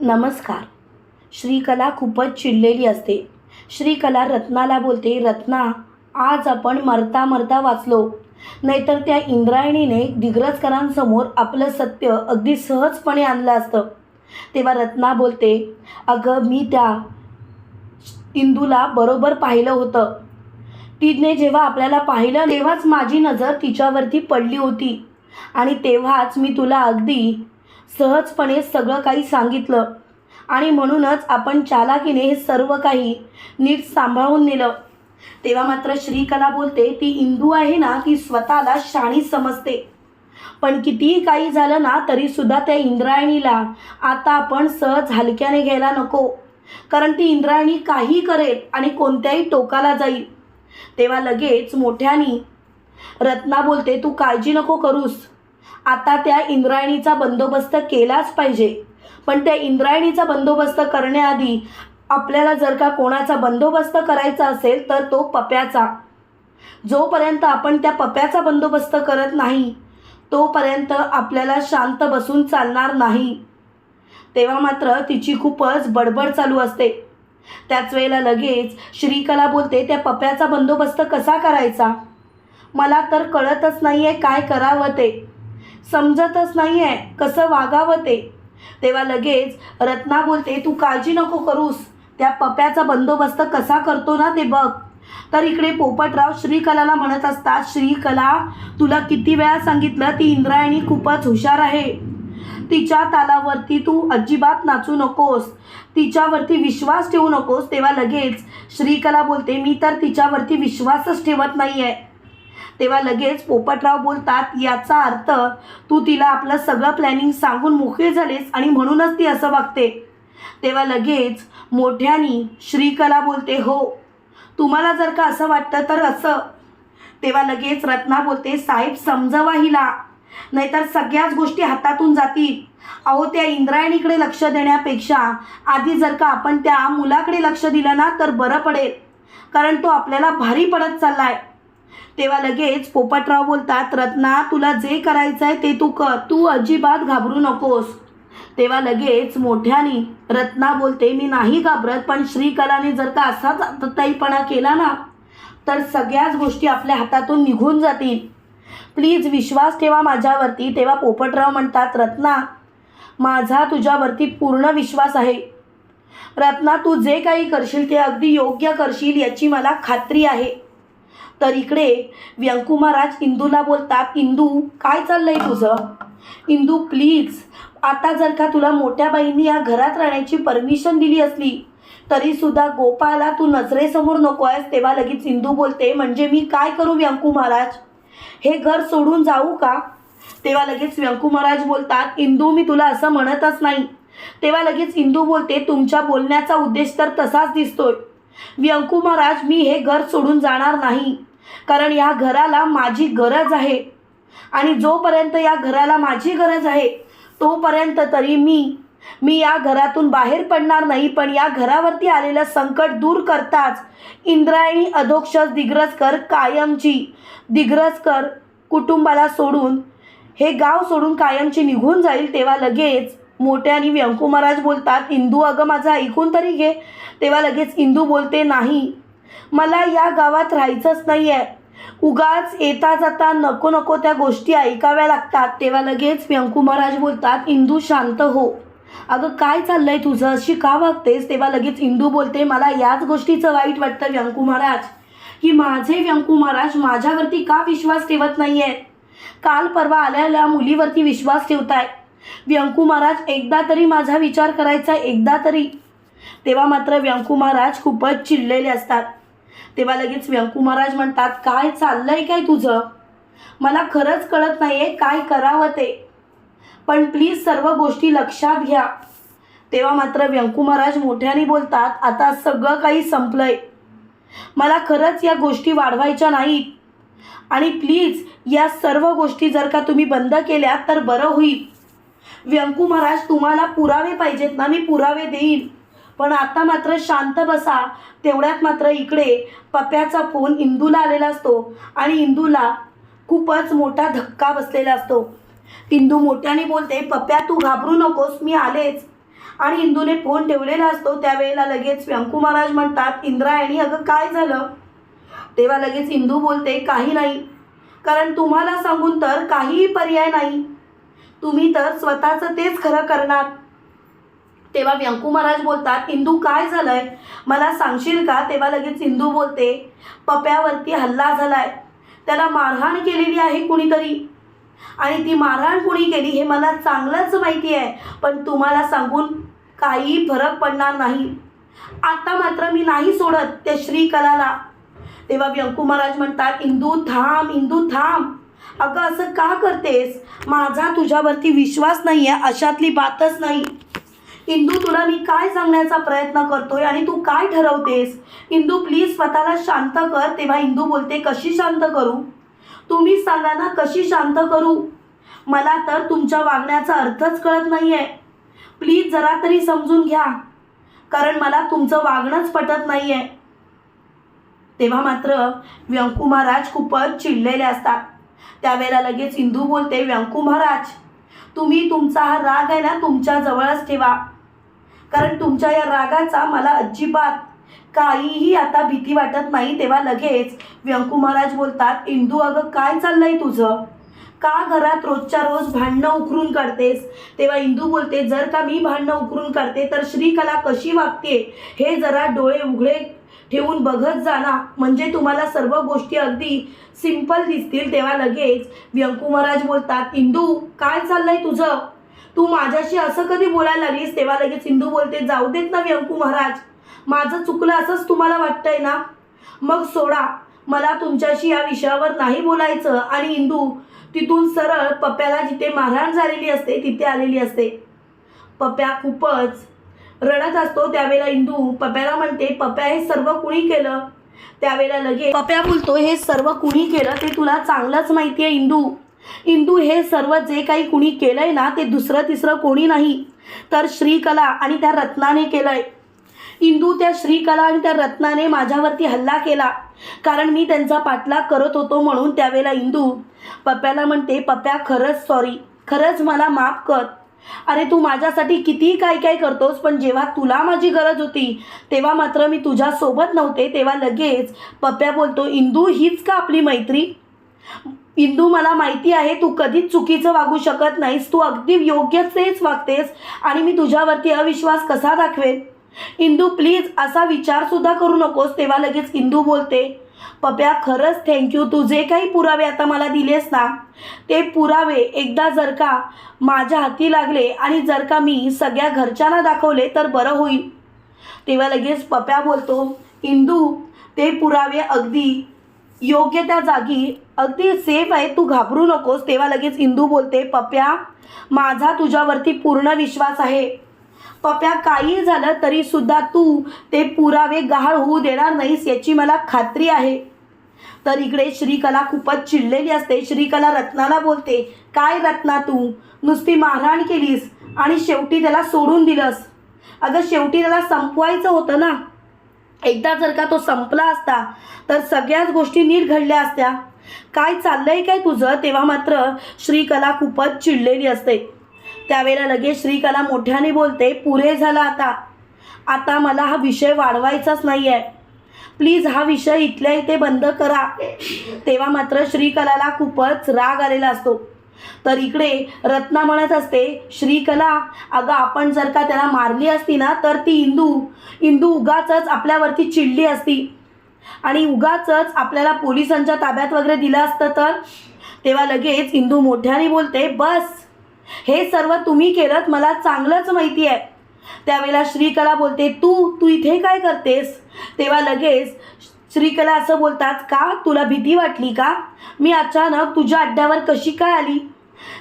नमस्कार. श्रीकला खूपच चिडलेली असते. श्रीकला रत्नाला बोलते रत्ना आज आपण मरता मरता वाचलो. नाहीतर त्या इंद्रायणीने दिग्रजकरांसमोर आपलं सत्य अगदी सहजपणे आणलं असतं. तेव्हा रत्ना बोलते अगं मी त्या इंदूला बरोबर पाहिलं होतं. तिने जेव्हा आपल्याला पाहिलं तेव्हाच माझी नजर तिच्यावरती पडली होती. आणि तेव्हाच मी तुला अगदी सहजपणे सगळं काही सांगितलं. आणि म्हणूनच आपण चालाकीने हे सर्व काही नीट सांभाळून नेलं. तेव्हा मात्र श्रीकला बोलते ती इंदू आहे ना ती स्वतःला शाणी समजते. पण कितीही काही झालं ना तरीसुद्धा त्या इंद्रायणीला आता आपण सहज हलक्याने घ्यायला नको. कारण ती इंद्रायणी काही करेल आणि कोणत्याही टोकाला जाईल. तेव्हा लगेच मोठ्यानी रत्ना बोलते तू काळजी नको करूस. आता त्या इंद्रायणीचा बंदोबस्त केलाच पाहिजे. पण त्या इंद्रायणीचा बंदोबस्त करण्याआधी आपल्याला जर का कोणाचा बंदोबस्त करायचा असेल तर तो पप्याचा. जोपर्यंत आपण त्या पप्याचा बंदोबस्त करत नाही तोपर्यंत आपल्याला शांत बसून चालणार नाही. तेव्हा मात्र तिची खूपच बडबड चालू असते. त्याच वेळेला लगेच श्रीकला बोलते त्या पप्याचा बंदोबस्त कसा करायचा? मला तर कळतच नाही आहे काय करावं ते. समजतच नाही आहे कसं वागावं ते? तेव्हा लगेच रत्ना बोलते तू काळजी नको करूस. त्या पप्याचा बंदोबस्त कसा करतो ना ते बघ. तर इकडे पोपटराव श्रीकलाला म्हणत असतात श्रीकला तुला किती वेळा सांगितलं ती इंद्रायणी खूपच हुशार आहे. तिच्या तालावरती तू अजिबात नाचू नकोस. तिच्यावरती विश्वास ठेवू नकोस. तेव्हा लगेच श्रीकला बोलते मी तर तिच्यावरती विश्वासच ठेवत नाही आहे तेव्हा लगेच पोपटराव बोलतात याचा अर्थ तू तिला आपलं सगळं प्लॅनिंग सांगून मोकळे झालेस आणि म्हणूनच ती असं वागते. तेव्हा लगेच मोठ्यानी श्रीकला बोलते हो तुम्हाला जर का असं वाटतं तर असं. तेव्हा लगेच रत्ना बोलते साहेब समजवा हिला नाहीतर सगळ्याच गोष्टी हातातून जातील. अहो त्या इंद्रायणीकडे लक्ष देण्यापेक्षा आधी जर का आपण त्या मुलाकडे लक्ष दिलं ना तर बरं पडेल. कारण तो आपल्याला भारी पडत चाललाय. तेव्हा लगेच पोपटराव बोलतात रत्ना तुला जे करायचं आहे ते तू कर. तू अजिबात घाबरू नकोस. तेव्हा लगेच मोठ्याने रत्ना बोलते मी नाही घाबरत पण श्रीकलाने जर का असाच आतताईपणा केला ना तर सगळ्याच गोष्टी आपल्या हातातून निघून जातील. प्लीज विश्वास ठेवा माझ्यावरती. तेव्हा पोपटराव म्हणतात रत्ना माझा तुझ्यावरती पूर्ण विश्वास आहे. रत्ना तू जे काही करशील ते अगदी योग्य करशील याची मला खात्री आहे. तर इकडे व्यंकू महाराज इंदूला बोलतात इंदू काय चाललंय तुझं? इंदू प्लीज आता जर का तुला मोठ्या बाईंनी या घरात राहण्याची परमिशन दिली असली तरीसुद्धा गोपाला तू नजरेसमोर नको आहेस तेव्हा लगेच इंदू बोलते म्हणजे मी काय करू व्यंकू महाराज हे घर सोडून जाऊ का? तेव्हा लगेच व्यंकू महाराज बोलतात इंदू मी तुला असं म्हणतच नाही. तेव्हा लगेच इंदू बोलते तुमच्या बोलण्याचा उद्देश तर तसाच दिसतोय. व्यंकू महाराज मी हे घर सोडून जाणार नाही. कारण या घराला माझी गरज आहे. आणि जोपर्यंत या घराला माझी गरज आहे तोपर्यंत तरी मी मी या घरातून बाहेर पडणार नाही पण या घरावरती आलेलं संकट दूर करताच इंद्रायणी अधोक्षज दिग्रजकर कायमची दिग्रजकर कुटुंबाला सोडून हे गाव सोडून कायमची निघून जाईल तेव्हा लगेच मोठ्याने व्यंकू महाराज बोलतात इंदू अगं माझं ऐकून तरी घे. तेव्हा लगेच इंदू बोलते नाही मला या गावात राहायचंच नाही आहे उगाच येता जाता नको नको त्या गोष्टी ऐकाव्या लागतात. तेव्हा लगेच व्यंकू महाराज बोलतात इंदू शांत हो. अगं काय चाललंय तुझं? अशी का वागतेस? तेव्हा लगेच इंदू बोलते मला याच गोष्टीचं वाईट वाटतं व्यंकू महाराज की माझे व्यंकू महाराज माझ्यावरती का विश्वास ठेवत नाही आहेत काल परवा आलेल्या मुलीवरती विश्वास ठेवताय व्यंकू महाराज एकदा तरी माझा विचार करायचा एकदा तरी. तेव्हा मात्र व्यंकू महाराज खूपच चिडलेले असतात. तेव्हा लगेच व्यंकू महाराज म्हणतात काय चाललंय काय तुझं? मला खरंच कळत नाही आहे काय करावं ते. पण प्लीज सर्व गोष्टी लक्षात घ्या. तेव्हा मात्र व्यंकू महाराज मोठ्याने बोलतात आता सगळं काही संपलंय. मला खरंच या गोष्टी वाढवायच्या नाहीत. आणि प्लीज या सर्व गोष्टी जर का तुम्ही बंद केल्या तर बरं होईल. व्यंकू महाराज तुम्हाला पुरावे पाहिजेत ना मी पुरावे देईन. पण आता मात्र शांत बसा. तेवढ्यात मात्र इकडे पप्याचा फोन इंदूला आलेला असतो आणि इंदूला खूपच मोठा धक्का बसलेला असतो. इंदू मोठ्याने बोलते पप्या तू घाबरू नकोस मी आलेच. आणि इंदूने फोन ठेवलेला असतो. त्यावेळेला लगेच व्यंकू महाराज म्हणतात इंद्रायणी अगं काय झालं? तेव्हा लगेच इंदू बोलते काही नाही. कारण तुम्हाला सांगून तर काहीही पर्याय नाही. तुम्ही तर स्वतःचं तेच खरं करणार. तेव्हा व्यंकू महाराज बोलतात इंदू काय झालंय? मला सांगशील का? तेव्हा लगेच इंदू बोलते पप्यावरती हल्ला झालाय. त्याला मारहाण केलेली आहे कुणीतरी. आणि ती मारहाण कुणी केली हे मला चांगलंच माहिती आहे पण तुम्हाला सांगून काही फरक पडणार नाही. आता मात्र मी नाही सोडत त्या श्रीकलाला. तेव्हा व्यंकू महाराज म्हणतात इंदू थांब इंदू थांब. अगं असं का करतेस? माझा तुझ्यावरती विश्वास नाही आहे अशातली बातच नाही. इंदू तुला मी काय सांगण्याचा प्रयत्न करतोय आणि तू काय ठरवतेस? इंदू प्लीज स्वतःला शांत कर तेव्हा इंदू बोलते कशी शांत करू? तुम्ही सांगा ना कशी शांत करू? मला तर तुमच्या वागण्याचा अर्थच कळत नाही आहे प्लीज जरा तरी समजून घ्या. कारण मला तुमचं वागणंच पटत नाही आहे तेव्हा मात्र व्यंकुमाराज खूपच चिडलेले असतात. त्यावेळेला लगेच इंदू बोलते व्यंकू महाराज तुम्ही तुमचा हा राग आहे ना तुमच्या जवळच ठेवा. कारण तुमच्या या रागाचा मला अजिबात काहीही आता भीती वाटत नाही तेव्हा लगेच व्यंकू महाराज बोलतात इंदू अगं काय चाललंय तुझं? का घरात रोजच्या रोज भांडणं उकरून काढतेस? तेव्हा इंदू बोलते जर का मी भांडणं उकरून काढते तर श्रीकला कशी वागते? हे जरा डोळे उघडे ठेवून बघत जाणा म्हणजे तुम्हाला सर्व गोष्टी अगदी सिंपल दिसतील. तेव्हा लगेच व्यंकू महाराज बोलतात इंदू काय चाललंय तुझं? तू माझ्याशी असं कधी बोलायला लागलीस? तेव्हा लगेच इंदू बोलते जाऊ देत ना व्यंकू महाराज. माझं चुकलं असंच तुम्हाला वाटतंय ना? मग सोडा. मला तुमच्याशी या विषयावर नाही बोलायचं. आणि इंदू तिथून सरळ पप्प्याला जिथे मारहाण झालेली असते तिथे आलेली असते. पप्प्या खूपच रडत असतो त्यावेळेला इंदू पप्प्याला म्हणते पप्प्या हे सर्व कुणी केलं? त्यावेळेला लगे पप्प्या बोलतो हे सर्व कुणी केलं? ते तुला चांगलंच माहिती आहे इंदू. इंदू हे सर्व जे काही कुणी केलंय ना ते दुसरं तिसरं कोणी नाही. तर श्रीकला आणि त्या रत्नाने केलंय. इंदू त्या श्रीकला आणि त्या रत्नाने माझ्यावरती हल्ला केला. कारण मी त्यांचा पाठलाग करत होतो म्हणून त्यावेळेला इंदू पप्प्याला म्हणते पप्प्या खरंच सॉरी खरंच मला माफ कर. अरे तू माझ्यासाठी किती काय काय करतोस पण जेव्हा तुला माझी गरज होती तेव्हा मात्र मी तुझ्यासोबत नव्हते तेव्हा लगेच पप्प्या बोलतो इंदू हीच का आपली मैत्री? इंदू मला माहिती आहे तू कधीच चुकीचं वागू शकत नाहीस तू अगदी योग्य तेच वागतेस आणि मी तुझ्यावरती अविश्वास कसा दाखवेन? इंदू प्लीज असा विचारसुद्धा करू नकोस. तेव्हा लगेच इंदू बोलते पप्या खरंच थँक्यू तू जे काही पुरावे आता मला दिलेस ना ते पुरावे एकदा जर का माझ्या हाती लागले आणि जर का मी सगळ्या घरच्यांना दाखवले तर बरं होईल. तेव्हा लगेच पप्या बोलतो इंदू ते पुरावे अगदी योग्य त्या जागी अगदी सेफ आहे तू घाबरू नकोस. तेव्हा लगेच इंदू बोलते पप्या माझा तुझ्यावरती पूर्ण विश्वास आहे. पप्या काही झालं तरी सुद्धा तू ते पुरावे गहाळ होऊ देणार नाहीस याची मला खात्री आहे. तर इकडे श्रीकला खूपच चिडलेली असते. श्रीकला रत्नाला बोलते काय रत्ना तू? नुसती मारहाण केलीस आणि शेवटी त्याला सोडून दिलंस. अगं शेवटी त्याला संपवायचं होतं ना. एकदा जर का तो संपला असता तर सगळ्याच गोष्टी नीट घडल्या असत्या. काय चाललंय काय तुझं? तेव्हा मात्र श्रीकला खूपच चिडलेली असते. त्यावेळेला लगेच श्रीकला मोठ्याने बोलते पुरे झाला आता. आता मला हा विषय वाढवायचाच नाही आहे प्लीज हा विषय इथल्या इथे बंद करा. तेव्हा मात्र श्रीकलाला खूपच राग आलेला असतो. तर इकडे रत्ना म्हणत असते श्रीकला अगं आपण जर का त्याला मारली असती ना तर ती इंदू इंदू उगाचच आपल्यावरती चिडली असती. आणि उगाचच आपल्याला पोलिसांच्या ताब्यात वगैरे दिलं असतं तर? तेव्हा लगेच इंदू मोठ्याने बोलते बस हे सर्व तुम्ही केलं मला चांगलंच माहिती आहे. त्यावेळेला श्रीकला बोलते तू तू इथे काय करतेस? तेव्हा लगेच श्रीकला असं बोलतात का? तुला भीती वाटली का? मी अचानक तुझ्या अड्ड्यावर कशी काय आली?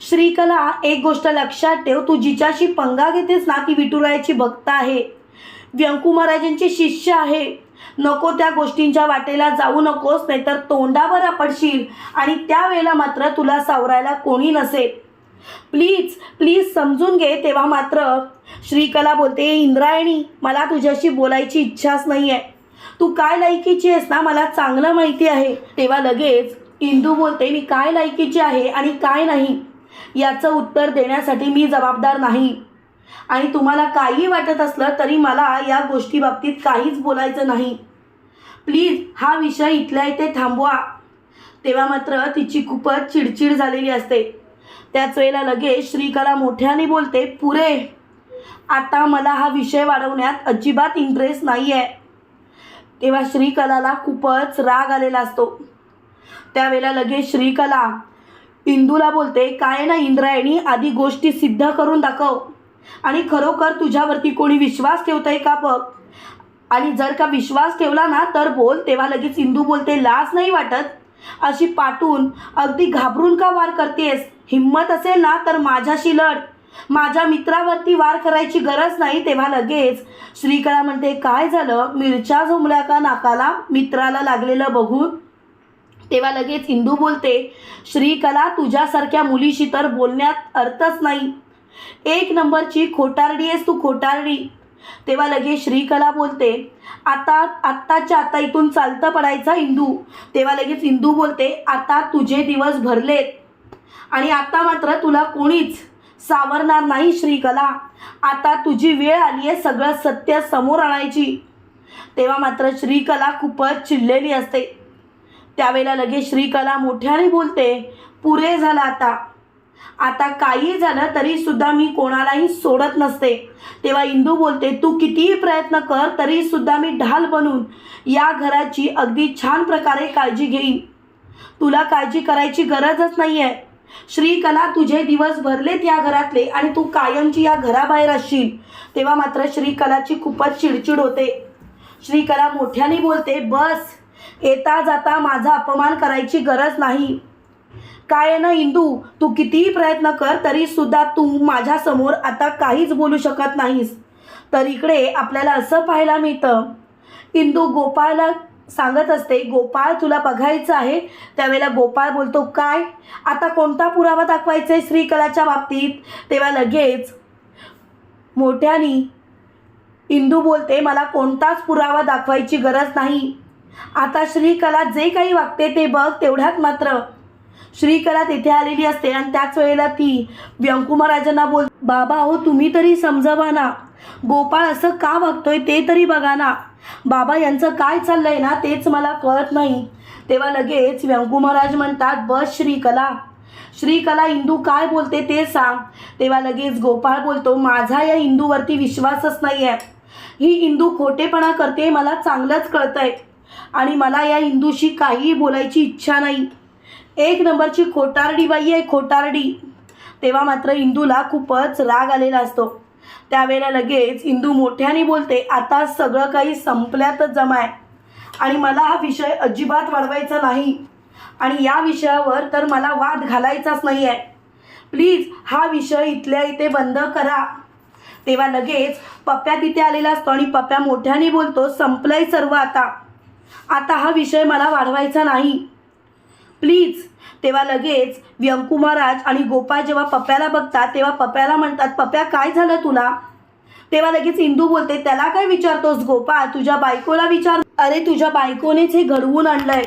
श्रीकला एक गोष्ट लक्षात ठेव तू जिच्याशी पंगा घेतेस ना ती विठुरायाची भक्त आहे. व्यंकू महाराजांची शिष्य आहे. नको त्या गोष्टींच्या वाटेला जाऊ नकोस नाहीतर तोंडावर आपडशील आणि त्यावेळेला मात्र तुला सावरायला कोणी नसेल. प्लीज प्लीज समजून घे तेव्हा मात्र. श्रीकला बोलते इंद्रायणी मला तुझ्याशी बोलायची इच्छाच नाही आहे तू काय लायकीची आहेस ना मला चांगलं माहिती आहे. तेव्हा लगेच इंदू बोलते मी काय लायकीची आहे आणि काय नाही? याचं उत्तर देण्यासाठी मी जबाबदार नाही. आणि तुम्हाला काही वाटत असलं तरी मला या गोष्टी बाबतीत काहीच बोलायचं नाही. प्लीज हा विषय इथल्या इथे थांबवा. तेव्हा मात्र तिची खूपच चिडचिड झालेली असते. त्याच वेळेला लगेच श्रीकला मोठ्याने बोलते पुरे आता मला हा विषय वाढवण्यात अजिबात इंटरेस्ट नाही आहे तेव्हा श्रीकलाला खूपच राग आलेला असतो. त्यावेळेला लगेच श्रीकला इंदूला बोलते काय ना इंद्रायणी आधी गोष्टी सिद्ध करून दाखव. आणि खरोखर तुझ्यावरती कोणी विश्वास ठेवतंय का बघ? आणि जर का विश्वास ठेवला ना तर बोल. तेव्हा लगेच इंदू बोलते लाज नाही वाटत. अशी पाठून अगदी घाबरून का वार करतेस? हिंमत असेल ना तर माझ्याशी लढ. माझ्या मित्रावरती वार करायची गरज नाही तेव्हा लगेच. श्रीकला म्हणते काय झालं? मिरच्या झोंबल्या का नाकाला? मित्राला लागलेलं बघून. तेव्हा लगेच इंदू बोलते श्रीकला तुझ्यासारख्या मुलीशी तर बोलण्यात अर्थच नाही. एक नंबरची खोटारडी आहेस तू खोटारडी. तेव्हा लगेच श्रीकला बोलते आता आत्ताच्या आता इथून चालतं पडायचा इंदू. तेव्हा लगेच इंदू बोलते आता तुझे दिवस भरलेत आणि आता मात्र तुला कोणीच सावरणार नाही श्रीकला. आता तुझी वेळ आली आहे सगळं सत्य समोर आणायची. तेव्हा मात्र श्रीकला खूपच चिडलेली असते. त्यावेळेला लगेच श्रीकला मोठ्याने बोलते पुरे झालं आता. आता काही झालं तरी सुद्धा मी कोणालाही सोडत नसते. तेव्हा इंदू बोलते तू कितीही प्रयत्न कर तरी सुद्धा मी ढाल बनून या घराची अगदी छान प्रकारे काळजी घेईन. तुला काळजी करायची गरजच नाही आहे श्रीकला तुझे दिवस भरलेत या घरातले आणि तू कायमची या घराबाहेर असशील. तेव्हा मात्र श्रीकलाची खूपच चिडचिड होते. श्रीकला मोठ्याने बोलते बस येता जाता माझा अपमान करायची गरज नाही. काय आहे ना इंदू तू कितीही प्रयत्न कर तरी सुद्धा तू माझ्यासमोर आता काहीच बोलू शकत नाहीस. तर इकडे आपल्याला असं पाहायला मिळतं. इंदू गोपाळला सांगत असते गोपाळ तुला बघायचं आहे. त्यावेळेला गोपाळ बोलतो काय? आता कोणता पुरावा दाखवायचा आहे श्रीकलाच्या बाबतीत? तेव्हा लगेच मोठ्यानी इंदू बोलते मला कोणताच पुरावा दाखवायची गरज नाही. आता श्रीकला जे काही वागते ते बघ तेवढ्यात मात्र. श्रीकला तिथे आलेली असते आणि त्याच वेळेला ती व्यंकुमाराजांना बोल बाबा हो तुम्ही तरी समजावा ना. गोपाळ असं का वागतोय ते तरी बघा ना. बाबा यांचं काय चाललंय ना तेच मला कळत नाही. तेव्हा लगेच व्यंकुमाराज म्हणतात बस श्रीकला. श्रीकला इंदू काय बोलते ते सांग. तेव्हा लगेच गोपाळ बोलतो माझा या इंदूवरती विश्वासच नाही आहे ही इंदू खोटेपणा करते मला चांगलंच कळतंय. आणि मला या इंदूशी काहीही बोलायची इच्छा नाही. एक नंबरची खोटारडी बाई आहे खोटारडी. तेव्हा मात्र इंदूला खूपच राग आलेला असतो. त्यावेळेला लगेच इंदू मोठ्याने बोलते आता सगळं काही संपल्यातच जमाय. आणि मला हा विषय अजिबात वाढवायचा नाही. आणि या विषयावर तर मला वाद घालायचाच नाही आहे प्लीज हा विषय इथल्या इथे बंद करा. तेव्हा लगेच पप्प्या तिथे आलेला असतो आणि पप्प्या मोठ्याने बोलतो संपलंय सर्व आता. आता हा विषय मला वाढवायचा नाही. प्लीज. तेव्हा लगेच व्यंकुमाराज आणि गोपाळ जेव्हा पप्प्याला बघतात तेव्हा पप्प्याला म्हणतात पप्प्या काय झालं तुला? तेव्हा लगेच इंदू बोलते त्याला काय विचारतोस गोपाळ? तुझ्या बायकोला विचार. अरे तुझ्या बायकोनेच हे घडवून आणलंय.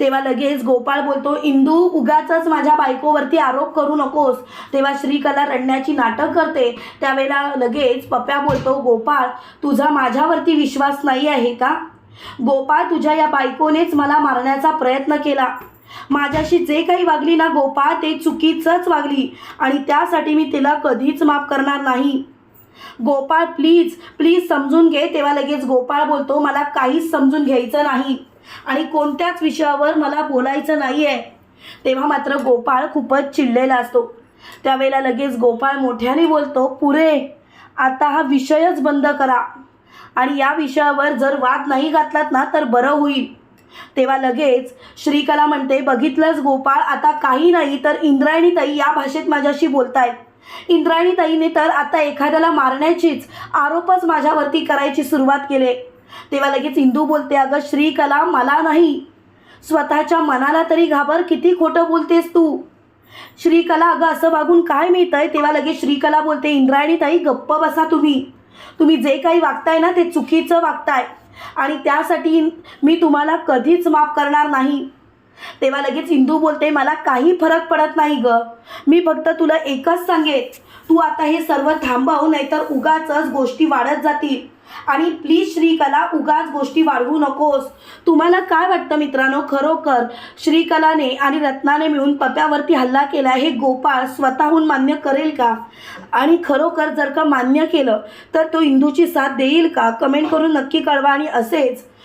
तेव्हा लगेच गोपाळ बोलतो इंदू उगाच माझ्या बायकोवरती आरोप करू नकोस. तेव्हा श्रीकला रडण्याची नाटक करते. त्यावेळेला लगेच पप्प्या बोलतो गोपाळ तुझा माझ्यावरती विश्वास नाही आहे का? गोपाळ तुझ्या या बायकोनेच मला मारण्याचा प्रयत्न केला. माझ्याशी जे काही वागली ना गोपाळ ते चुकीचंच वागली. आणि त्यासाठी मी तिला कधीच माफ करणार नाही. गोपाळ प्लीज प्लीज समजून घे. तेव्हा लगेच गोपाळ बोलतो मला काहीच समजून घ्यायचं नाही. आणि कोणत्याच विषयावर मला बोलायचं नाही आहे तेव्हा मात्र गोपाळ खूपच चिडलेला असतो. त्यावेळेला लगेच गोपाळ मोठ्याने बोलतो पुरे आता हा विषयच बंद करा. आणि या विषयावर जर वाद नाही घातलात ना तर बरं होईल. तेव्हा लगेच श्रीकला म्हणते बघितलंच गोपाळ आता काही नाही तर इंद्रायणीताई या भाषेत माझ्याशी बोलतायत. इंद्रायणीताईने तर आता एखाद्याला मारण्याचीच आरोपच माझ्यावरती करायची सुरुवात केली. तेव्हा लगेच इंदू बोलते अगं श्रीकला मला नाही. स्वतःच्या मनाला तरी घाबर किती खोटं बोलतेस तू. श्रीकला अगं असं वागून काय मिळतंय? तेव्हा लगेच श्रीकला बोलते इंद्रायणी ताई गप्प बसा तुम्ही. तुम्ही जे काही वागताय ना ते चुकीचं वागताय. आणि त्यासाठी मी तुम्हाला कधीच माफ करणार नाही. तेव्हा लगेच हिंदू बोलते मला काही फरक पडत नाही ग. मी फक्त तुला एकच सांगेन. तू आता हे सर्व थांबव नाहीतर उगाच गोष्टी वाढत जातील. आणि प्लीज श्रीकला उगाच गोष्टी वाढवू नकोस. तुम्हाला काय वाटतं मित्रांनो? खरोखर श्रीकलाने आणि रत्नाने मिळून पप्यावरती हल्ला केला हे गोपाळ स्वतःहून मान्य करेल का? आणि खरोखर जर का मान्य केलं तर तो इंदूची साथ देईल का? कमेंट करून नक्की कळवा आणि असेच